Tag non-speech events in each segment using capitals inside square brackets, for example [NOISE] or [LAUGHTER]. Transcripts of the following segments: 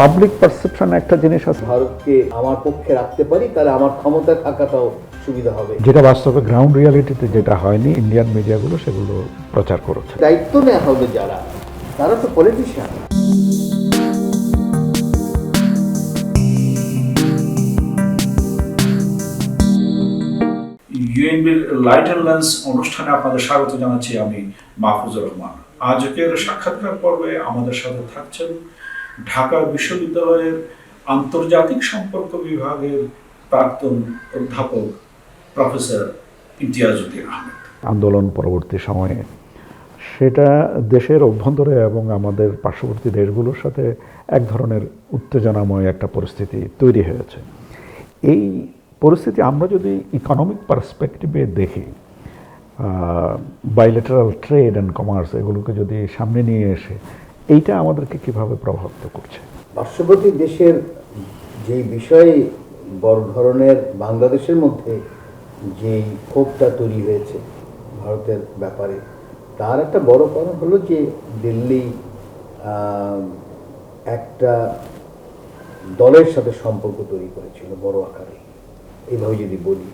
Public perception একটা জিনিস আছে। ভারতকে আমার পক্ষে রাখতে পারি তাহলে আমার ক্ষমতায় থাকাটাও সুবিধা হবে। যেটা বাস্তবে গ্রাউন্ড রিয়ালিটিতে যেটা হয়নি ইন্ডিয়ান মিডিয়াগুলো সেগুলো প্রচার করেছে। দায়িত্ব নেওয়া হবে যারা তারা তো পলিটিশিয়ান ইউএনবির লাইট অ্যান্ড লেন্স অনুষ্ঠানে আপনাদের স্বাগত জানাচ্ছি আমি মাহফুজুর রহমান। আজকের সাক্ষাৎকার পর্বে আমাদের সাথে থাকছেন ঢাকা বিশ্ববিদ্যালয়ের আন্তর্জাতিক সম্পর্ক বিভাগের প্রাক্তন অধ্যাপক প্রফেসর ইমতিয়াজউদ্দিন আহমেদ। আন্দোলন পরবর্তী সময়ে। সেটা দেশের অভ্যন্তরে এবং আমাদের পার্শ্ববর্তী দেশগুলোর সাথে এক ধরনের উত্তেজনাময় একটা পরিস্থিতি তৈরি হয়েছে। এই পরিস্থিতি আমরা যদি ইকোনমিক পার্সপেক্টিভে দেখি বাইলেটারাল ট্রেড অ্যান্ড কমার্স এগুলোকে যদি সামনে নিয়ে এসে এইটা আমাদেরকে কীভাবে প্রভাবিত করছে? পার্শ্ববর্তী দেশের যেই বিষয়ে বড় ধরনের বাংলাদেশের মধ্যে যেই ক্ষোভটা তৈরি হয়েছে ভারতের ব্যাপারে তার একটা বড় কারণ হলো যে দিল্লি একটা দলের সাথে সম্পর্ক তৈরি করেছিল বড় আকারে। এইভাবে যদি বলি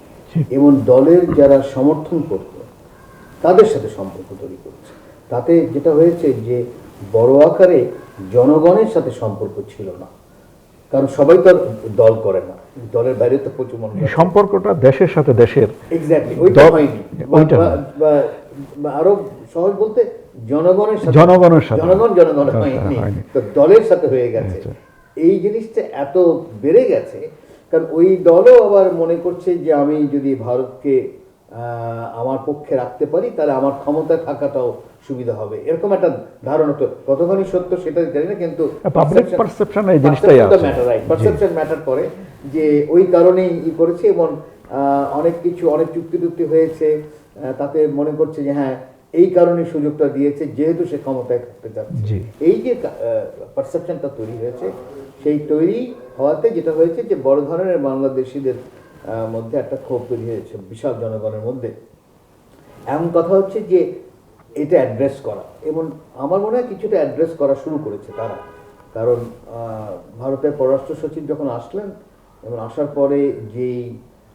এবং দলের যারা সমর্থন করত তাদের সাথে সম্পর্ক তৈরি করছে। তাতে যেটা হয়েছে যে বড় আকারে জনগণের সাথে সম্পর্ক ছিল না। কারণ সবাই তো আর দল করে না। দলের বাইরে তো প্রচুর মানুষ সম্পর্কটা দেশের সাথে দেশের এক্স্যাক্টলি ওইটা হয়নি। আরও সহজ বলতে জনগণের সাথে জনগণের সাথে। জনগণ জনগণ হ্যাঁ, হয়নি। তো দলের সাথে হয়ে গেছে। আচ্ছা। এই জিনিসটা এত বেড়ে গেছে কারণ ওই দলও আবার মনে করছে যে আমি যদি ভারতকে আমার পক্ষে রাখতে পারি তাহলে আমার ক্ষমতায় থাকাটাও সুবিধা হবে। এরকম একটা ধারণা তো কতখানি সত্য সেটা জানি না কিন্তু পাবলিক পারসেপশন এই জিনিসটাই ম্যাটার রাইট পারসেপশন ম্যাটার করে যে ওই কারণেই ই করেছে এবং অনেক কিছু অনেক চুক্তি টুক্তি হয়েছে তাতে মনে করছে যে হ্যাঁ এই কারণে সুযোগটা দিয়েছে যেহেতু সে ক্ষমতায় থাকতে চাচ্ছে। এই যে পারসেপশনটা তৈরি হয়েছে সেই তৈরি হওয়াতে যেটা হয়েছে যে বড় ধরনের বাংলাদেশিদের মধ্যে একটা ক্ষোভ তৈরি হয়েছে বিশাল জনগণের মধ্যে। এমন কথা হচ্ছে যে এটা অ্যাড্রেস করা। এবং আমার মনে হয় কিছুটা অ্যাড্রেস করা শুরু করেছে তারা। কারণ ভারতের পররাষ্ট্র সচিব যখন আসলেন এবং আসার পরে যেই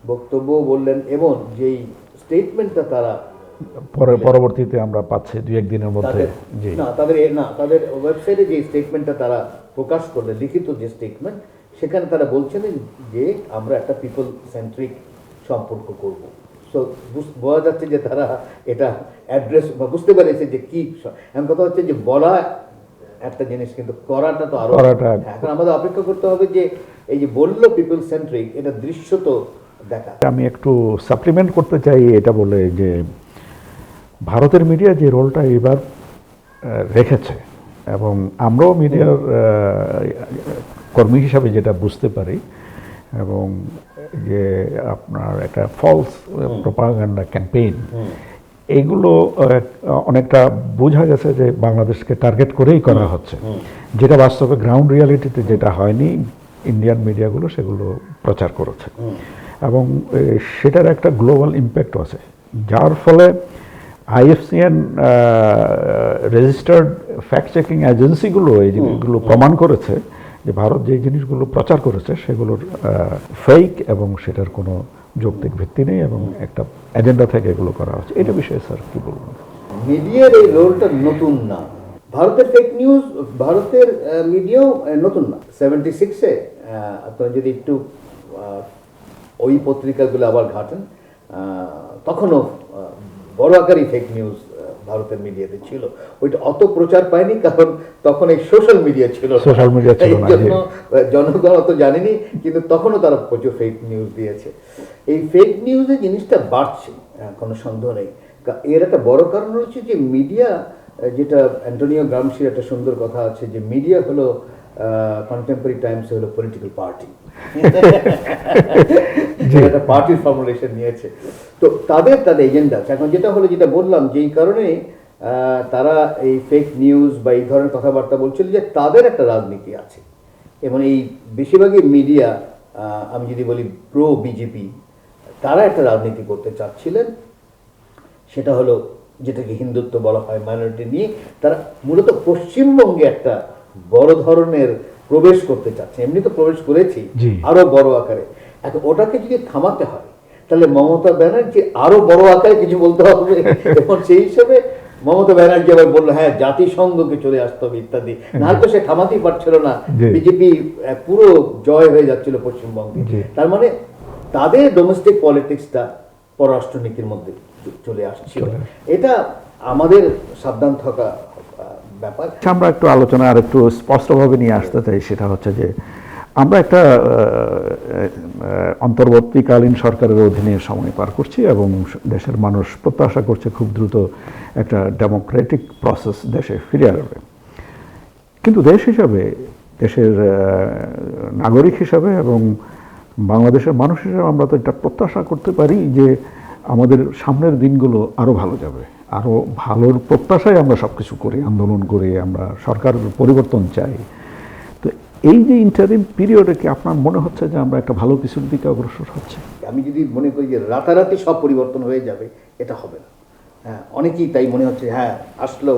বক্তব্য বললেন এবং যেই স্টেটমেন্টটা তারা পরে পরবর্তীতে আমরা পাচ্ছি দুই একদিনের মধ্যে। না তাদের না তাদের ওয়েবসাইটে যে স্টেটমেন্টটা তারা প্রকাশ করলেন লিখিত যে স্টেটমেন্ট সেখানে তারা বলছেন যে আমরা একটা পিপল সেন্ট্রিক সম্পর্ক করব। সো বোঝা যাচ্ছে যে তারা এটা অ্যাড্রেস বা বুঝতে পেরেছে যে কী এমন কথা হচ্ছে যে বলা একটা জিনিস কিন্তু করাটা তো আরও করাটা- হ্যাঁ, এখন আমাদের অপেক্ষা করতে হবে যে এই যে বলল পিপল সেন্ট্রিক এটা দৃশ্য তো দেখা। আমি একটু সাপ্লিমেন্ট করতে চাই এটা বলে যে ভারতের মিডিয়া যে রোলটা এবার রেখেছে এবং আমরাও মিডিয়ার কর্মী হিসাবে যেটা বুঝতে পারি এবং যে আপনার একটা ফলস প্রপাগান্ডা ক্যাম্পেইন এইগুলো আহ, অনেকটা বোঝা গেছে যে বাংলাদেশকে টার্গেট করেই করা হচ্ছে। যেটা বাস্তবে গ্রাউন্ড রিয়ালিটিতে যেটা হয়নি ইন্ডিয়ান মিডিয়াগুলো সেগুলো প্রচার করেছে। এবং সেটার একটা গ্লোবাল ইম্প্যাক্ট আছে। যার ফলে আইএফসিএন রেজিস্টার্ড ফ্যাক্ট চেকিং এজেন্সিগুলো এই জিনিসগুলো প্রমাণ করেছে যে ভারত যে জিনিসগুলো প্রচার করেছে সেগুলোর ফেক এবং সেটার কোনো যৌক্তিক ভিত্তি নেই এবং একটা এজেন্ডা থেকে এগুলো করা হচ্ছে। এটা বিষয়ে স্যার কি বলবেন? মিডিয়ার এই রোলটা নতুন না। ভারতের ফেক নিউজ ভারতের মিডিয়াও নতুন না। সেভেন্টি সিক্সে আপনারা যদি একটু ওই পত্রিকাগুলো আবার ঘাটেন তখনও বড় আকারই ফেক নিউজ ভারতের মিডিয়াতে ছিল। ওইটা অত প্রচার পায়নি কারণ তখন এই সোশ্যাল মিডিয়া ছিল। Social media ছিল এই জন্য জনগণ অত জানেনি কিন্তু তখনও তারা প্রচুর ফেক নিউজ দিয়েছে। এই ফেক নিউজের জিনিসটা বাড়ছে কোনো সন্দেহ নেই। এর একটা বড় কারণ হচ্ছে যে মিডিয়া যেটা অ্যান্টোনিও গ্রামসির একটা সুন্দর কথা আছে যে মিডিয়া হলো কন্টেম্পোরারি টাইমস হলো পলিটিক্যাল পার্টি [LAUGHS] একটা পার্টির ফর্মুলেশন নিয়েছে। তো তাদের তাদের এজেন্ডা এখন যেটা হলো যেটা বললাম যে এই কারণে তারা এই ফেক নিউজ বা এই ধরনের কথাবার্তা বলছিল যে তাদের একটা রাজনীতি আছে। এবং এই বেশিরভাগই মিডিয়া আমি যদি বলি প্রো বিজেপি তারা একটা রাজনীতি করতে চাচ্ছিলেন। সেটা হলো যেটাকে হিন্দুত্ব বলা হয় মাইনরিটি নিয়ে তারা মূলত পশ্চিমবঙ্গে একটা বড় ধরনের প্রবেশ করতে চাচ্ছে। এমনি তো প্রবেশ করেছি। আরও বড় আকারে। এখন ওটাকে যদি থামাতে হয় তাহলে মমতা ব্যানার্জি আরও বড় আকারে কিছু বলতে হবে। [LAUGHS] এবং সেই হিসেবে মমতা ব্যানার্জি আবার বলল হ্যাঁ জাতিসংঘকে চলে আসতে হবে ইত্যাদি। নাহলে তো সে থামাতেই পারছিল না। বিজেপি পুরো জয় হয়ে যাচ্ছিল পশ্চিমবঙ্গে। তার মানে তাদের ডোমেস্টিক পলিটিক্সটা পররাষ্ট্রনীতির মধ্যে চলে আসছিল। এটা আমাদের সাবধান থাকা ব্যাপার। আচ্ছা, আমরা একটু আলোচনা আর একটু স্পষ্টভাবে নিয়ে আসতে চাই সেটা হচ্ছে যে আমরা একটা অন্তর্বর্তীকালীন সরকারের অধীনে সময় পার করছি এবং দেশের মানুষ প্রত্যাশা করছে খুব দ্রুত একটা ডেমোক্রেটিক প্রসেস দেশে ফিরে আসবে। কিন্তু দেশ হিসাবে, দেশের নাগরিক হিসাবে এবং বাংলাদেশের মানুষ হিসাবে আমরা তো এটা প্রত্যাশা করতে পারি যে আমাদের সামনের দিনগুলো আরও ভালো যাবে। আরও ভালোর প্রত্যাশায় আমরা সব কিছু করি, আন্দোলন করি, আমরা সরকার পরিবর্তন চাই। এই যে ইন্টারিম পিরিয়ডে কি আপনার মনে হচ্ছে যে আমরা একটা ভালো কিছুর দিকে অগ্রসর হচ্ছে? আমি যদি মনে করি যে রাতারাতি সব পরিবর্তন হয়ে যাবে এটা হবে না। হ্যাঁ অনেকেই তাই মনে হচ্ছে হ্যাঁ আসলো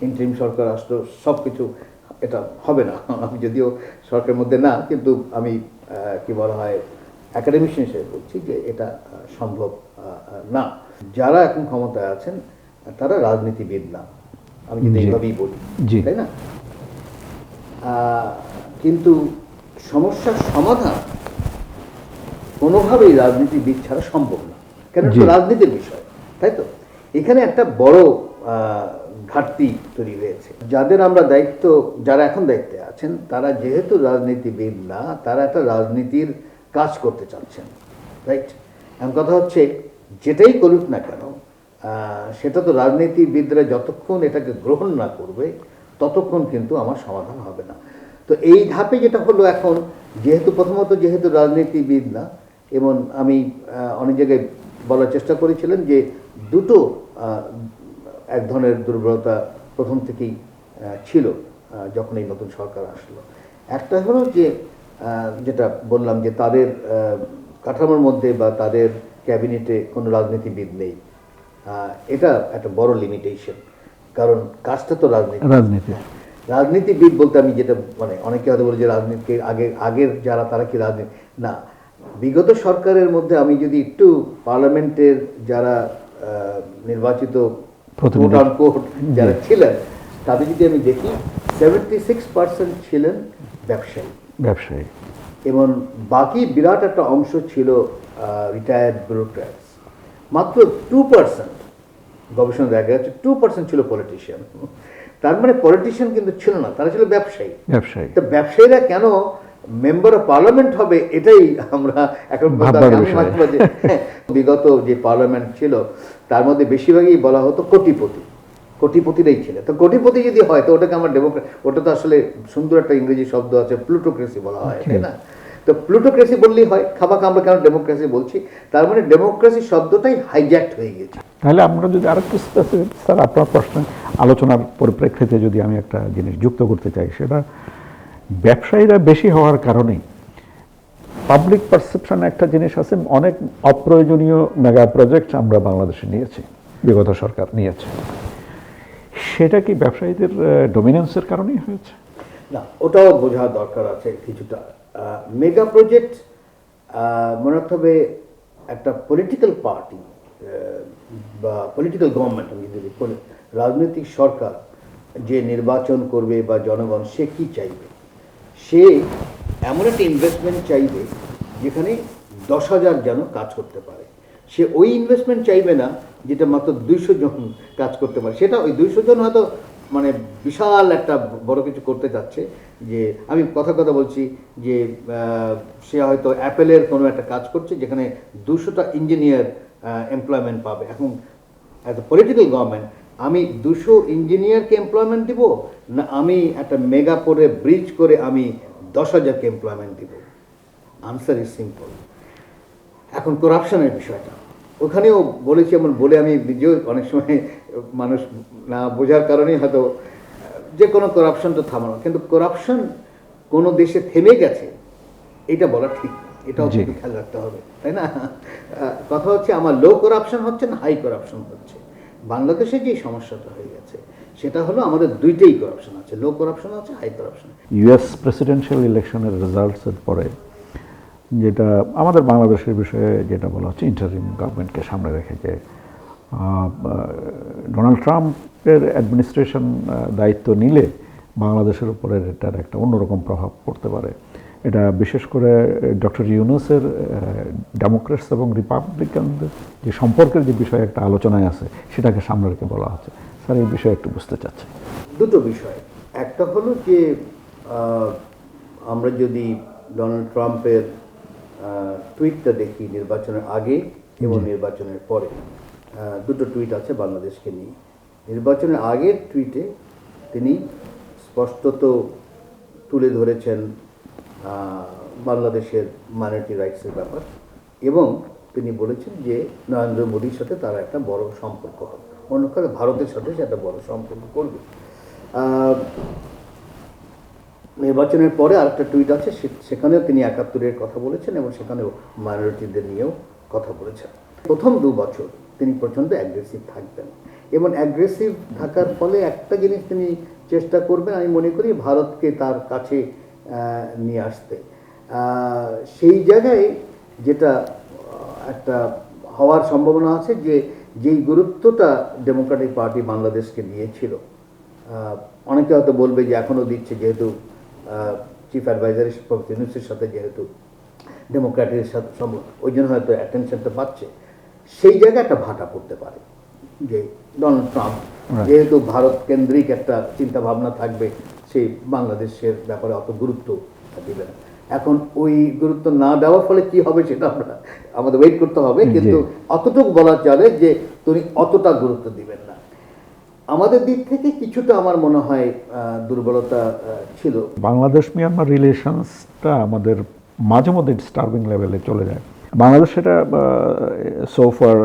ইন্টারিম সরকার আসলো সব কিছু এটা হবে না। [LAUGHS] আমি যদিও সরকারের মধ্যে না কিন্তু আমি কি বলা হয় একাডেমিশিয়ান হিসেবে বলছি যে এটা সম্ভব না। যারা এখন ক্ষমতায় আছেন তারা রাজনীতিবিদ না। আমি যদি এইভাবেই বলি তাই না? কিন্তু সমস্যার সমাধান কোনোভাবেই রাজনীতিবিদ ছাড়া সম্ভব না। কেন। রাজনীতির বিষয় তাই তো? এখানে একটা বড় ঘাটতি তৈরি হয়েছে। যাদের আমরা দায়িত্ব যারা এখন দায়িত্বে আছেন তারা যেহেতু রাজনীতিবিদ না তারা একটা রাজনীতির কাজ করতে চাচ্ছেন রাইট? এখন কথা হচ্ছে যেটাই করুক না কেন আহ, সেটা তো রাজনীতিবিদরা যতক্ষণ এটাকে গ্রহণ না করবে ততক্ষণ কিন্তু আমার সমাধান হবে না। তো এই ধাপে যেটা হলো এখন যেহেতু প্রথমত যেহেতু রাজনীতিবিদ না এবং আমি অনেক জায়গায় বলার চেষ্টা করেছিলাম যে দুটো এক ধরনের দুর্বলতা প্রথম থেকেই ছিল যখন এই নতুন সরকার আসলো। একটা হলো যে যেটা বললাম যে তাদের কাঠামোর মধ্যে বা তাদের ক্যাবিনেটে কোনো রাজনীতিবিদ নেই। এটা একটা বড় লিমিটেশন কারণ কাজটা তো রাজনীতি। রাজনীতি। রাজনীতিবিদ বলতে আমি যেটা মানে অনেকে হয়তো বলে যে রাজনীতি আগে আগের যারা তারা কি রাজনীতি? না। বিগত সরকারের মধ্যে আমি যদি একটু পার্লামেন্টের যারা নির্বাচিত যারা ছিলেন তাদের যদি আমি দেখি সেভেন্টি সিক্স পার্সেন্ট ছিলেন ব্যবসায়ী। ব্যবসায়ী। এবং বাকি বিরাট একটা অংশ ছিল রিটায়ার্ড ব্যুরোক্র্যাটস মাত্র টু পার্সেন্ট গবেষণা দেখা যাচ্ছে টু পার্সেন্ট ছিল পলিটিশিয়ান তার মানে পলিটিশিয়ান কিন্তু ছিল না তারা ছিল ব্যবসায়ী। ব্যবসায়ী। তো ব্যবসায়ীরা কেন মেম্বার অফ পার্লামেন্ট হবে এটাই আমরা এখন হ্যাঁ, বিগত যে পার্লামেন্ট ছিল তার মধ্যে বেশিরভাগই বলা হতো কোটিপতি। কোটিপতিরাই ছিল। তো কোটিপতি যদি হয় তো ওটাকে আমার ডেমোক্রেট ওটা তো আসলে সুন্দর একটা ইংরেজি শব্দ আছে প্লুটোক্রেসি বলা হয় তাই না? তো প্লুটোক্রেসি বললেই হয় খাবাকে আমরা কেন ডেমোক্রেসি বলছি? তার মানে ডেমোক্রেসি শব্দটাই হাইজ্যাক্ট হয়ে গেছে তাহলে আমরা যদি আরেকটু স্যার আপনার প্রশ্ন আলোচনার পরিপ্রেক্ষিতে যদি আমি একটা জিনিস যুক্ত করতে চাই সেটা ব্যবসায়ীরা বেশি হওয়ার কারণেই পাবলিক পারসেপশন একটা জিনিস আছে অনেক অপ্রয়োজনীয় মেগা প্রজেক্ট আমরা বাংলাদেশে নিয়েছি বিগত সরকার নিয়েছে। সেটা কি ব্যবসায়ীদের ডমিনেন্সের কারণেই হয়েছে? না ওটাও বোঝা দরকার আছে কিছুটা। মেগা প্রজেক্ট মনে রাখতে হবে একটা পলিটিক্যাল পার্টি বা পলিটিক্যাল গভর্নমেন্ট আমি যদি বলি, রাজনৈতিক সরকার যে নির্বাচন করবে বা জনগণ সে কি চাইবে? সে এমন একটা ইনভেস্টমেন্ট চাইবে যেখানে দশ হাজার যেন কাজ করতে পারে। সে ওই ইনভেস্টমেন্ট চাইবে না যেটা মাত্র দুইশো জন কাজ করতে পারে। সেটা ওই দুইশো জন হয়তো মানে বিশাল একটা বড় কিছু করতে চাচ্ছে যে, আমি কথা কথা বলছি যে সে হয়তো অ্যাপেলের কোনো একটা কাজ করছে যেখানে দুশোটা ইঞ্জিনিয়ার এমপ্লয়মেন্ট পাবে। এখন এত পলিটিক্যাল গভর্নমেন্ট আমি দুশো ইঞ্জিনিয়ারকে এমপ্লয়মেন্ট দিব না আমি একটা মেগা করে ব্রিজ করে আমি দশ হাজারকে এমপ্লয়মেন্ট দিব? আনসার ইজ সিম্পল এখন করাপশনের বিষয়টা। ওখানেও বলেছি, এমন বলে আমি নিজেও অনেক সময় মানুষ না বোঝার কারণেই হয়তো যে কোনো করাপশন তো থামানো। কিন্তু করাপশন কোনো দেশে থেমে গেছে এটা বলা ঠিক এটাও কিন্তু খেয়াল রাখতে হবে তাই না? কথা হচ্ছে আমার লো করাপশন হচ্ছে না হাই করাপশন হচ্ছে। বাংলাদেশে যে সমস্যাটা হয়ে গেছে সেটা হলো আমাদের দুইটাই করাপশন আছে। লো করাপশন আছে হাই করাপশন ইউএস প্রেসিডেন্সিয়াল ইলেকশনের রেজাল্টসের পরে যেটা আমাদের বাংলাদেশের বিষয়ে যেটা বলা হচ্ছে ইন্টারিম গভর্নমেন্টকে সামনে রেখে যে ডোনাল্ড ট্রাম্পের অ্যাডমিনিস্ট্রেশন দায়িত্ব নিলে বাংলাদেশের উপরে এটার একটা অন্যরকম প্রভাব পড়তে পারে। এটা বিশেষ করে ডক্টর ইউনুসের ডেমোক্রেটস এবং রিপাবলিকানদের যে সম্পর্কের যে বিষয়ে একটা আলোচনায় আছে সেটাকে সামনে রেখে বলা হচ্ছে। স্যার এই বিষয়ে একটু বুঝতে চাচ্ছি। দুটো বিষয়। একটা হলো যে আমরা যদি ডোনাল্ড ট্রাম্পের টুইটটা দেখি নির্বাচনের আগে এবং নির্বাচনের পরে দুটো টুইট আছে বাংলাদেশকে নিয়ে। নির্বাচনের আগের টুইটে তিনি স্পষ্টত তুলে ধরেছেন বাংলাদেশের মাইনরিটি রাইটসের ব্যাপার এবং তিনি বলেছেন যে নরেন্দ্র মোদীর সাথে তারা একটা বড় সম্পর্ক হবে। অন্য কথা ভারতের সাথে সে একটা বড় সম্পর্ক করবে। নির্বাচনের পরে আরেকটা টুইট আছে সেখানেও তিনি একাত্তরের কথা বলেছেন এবং সেখানেও মাইনরিটিদের নিয়েও কথা বলেছেন। প্রথম দু বছর তিনি প্রচণ্ড অ্যাগ্রেসিভ থাকবেন। এবং অ্যাগ্রেসিভ থাকার ফলে একটা জিনিস তিনি চেষ্টা করবেন, আমি মনে করি, ভারতকে তার কাছে নিয়ে আসতে। সেই জায়গায় যেটা একটা হওয়ার সম্ভাবনা আছে যে, যেই গুরুত্বটা ডেমোক্রেটিক পার্টি বাংলাদেশকে দিয়েছিল অনেকে হয়তো বলবে যে এখনও দিচ্ছে, যেহেতু চিফ অ্যাডভাইজার ইউনুসের সাথে যেহেতু ডেমোক্র্যাটের সাথে ওই জন্য হয়তো অ্যাটেনশনটা পাচ্ছে। সেই জায়গায় একটা ভাটা পড়তে পারে যে ডোনাল্ড ট্রাম্প যেহেতু ভারত কেন্দ্রিক একটা চিন্তা ভাবনা থাকবে সেই বাংলাদেশের ব্যাপারে অত গুরুত্ব দিবে না। এখন ওই গুরুত্ব না দেওয়ার ফলে কি হবে সেটা আমরা আমাদের ওয়েট করতে হবে কিন্তু অতটুকু বলা চলে যে তুমি অতটা গুরুত্ব দিবেন না। আমাদের দিক থেকে কিছুটা আমার মনে হয় দুর্বলতা ছিল। বাংলাদেশ মিয়ানমার রিলেশনসটা আমাদের মাঝে মধ্যে ডিস্টার্বিং লেভেলে চলে যায়। বাংলাদেশ সেটা সোফার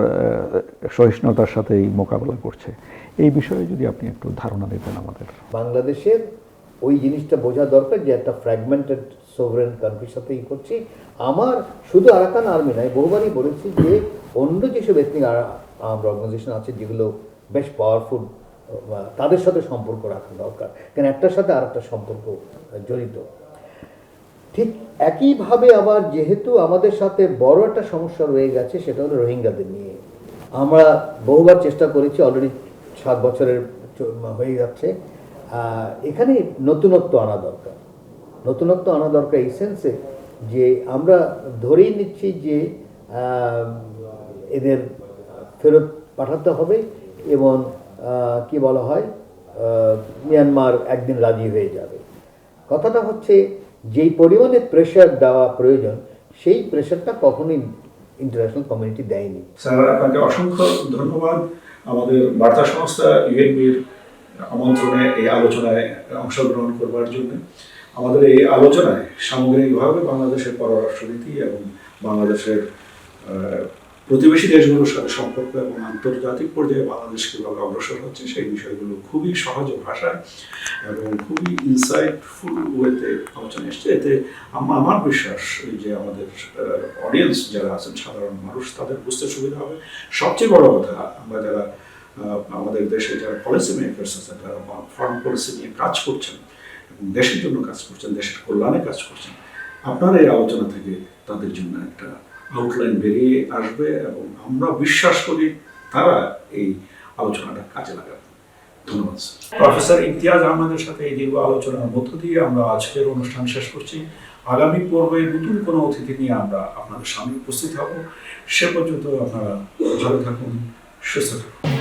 সহিষ্ণুতার সাথেই মোকাবেলা করছে। এই বিষয়ে যদি আপনি একটু ধারণা দিতেন আমাদের। বাংলাদেশের ওই জিনিসটা বোঝা দরকার যে একটা ফ্র্যাগমেন্টেড সোভারেন কান্ট্রির সাথেই করছি। আমার শুধু আরাকান আর্মি নয় বহুবারই বলেছি যে অন্য যেসব এথনিক অর্গানাইজেশন আছে যেগুলো বেশ পাওয়ারফুল তাদের সাথে সম্পর্ক রাখা দরকার। কারণ একটার সাথে আর একটা সম্পর্ক জড়িত। ঠিক একইভাবে আবার যেহেতু আমাদের সাথে বড় একটা সমস্যা রয়ে গেছে, সেটা হলো রোহিঙ্গাদের নিয়ে। আমরা বহুবার চেষ্টা করেছি অলরেডি সাত বছরের হয়ে যাচ্ছে। এখানে নতুনত্ব আনা দরকার। নতুনত্ব আনা দরকার এই সেন্সে যে আমরা ধরেই নিচ্ছি যে এদের ফেরত পাঠাতে হবে এবং কি বলা হয় মিয়ানমার একদিন রাজি হয়ে যাবে। কথাটা হচ্ছে যেই পরিমাণে প্রেশার দেওয়া প্রয়োজন, সেই প্রেশারটা কখনোই ইন্টারন্যাশনাল কমিউনিটি দেয়নি। স্যার, আপনাকে অসংখ্য ধন্যবাদ। আমাদের বার্তা সংস্থা ইউএনবির আমন্ত্রণে এই আলোচনায় অংশগ্রহণ করবার জন্য। আমাদের এই আলোচনায় সামগ্রিকভাবে বাংলাদেশের পররাষ্ট্রনীতি এবং বাংলাদেশের প্রতিবেশী দেশগুলোর সাথে সম্পর্ক এবং আন্তর্জাতিক পর্যায়ে বাংলাদেশ কীভাবে অগ্রসর হচ্ছে, সেই বিষয়গুলো খুবই সহজ ভাষায় এবং খুবই ইনসাইটফুল ওয়েতে আলোচনা এসছে। এতে আমার বিশ্বাস যে আমাদের অডিয়েন্স যারা আছেন, সাধারণ মানুষ, তাদের বুঝতে সুবিধা হবে। সবচেয়ে বড় কথা, আমরা যারা আমাদের দেশে যারা পলিসি মেকার্স আছেন যারা ফরেন পলিসি নিয়ে কাজ করছেন এবং দেশের জন্য কাজ করছেন, দেশের কল্যাণে কাজ করছেন, আপনার এই আলোচনা থেকে তাদের জন্য একটা আউটলাইন বেরিয়ে আসবে এবং আমরা বিশ্বাস করি তারা এই আলোচনাটা কাজে লাগাবে। ধন্যবাদ প্রফেসর ইমতিয়াজ আহমেদের সাথে এই দীর্ঘ আলোচনার মধ্য দিয়ে আমরা আজকের অনুষ্ঠান শেষ করছি। আগামী পর্বে নতুন কোনো অতিথি নিয়ে আমরা আপনাদের সামনে উপস্থিত হব। সে পর্যন্ত আপনারা ভালো থাকুন, সুস্থ থাকুন।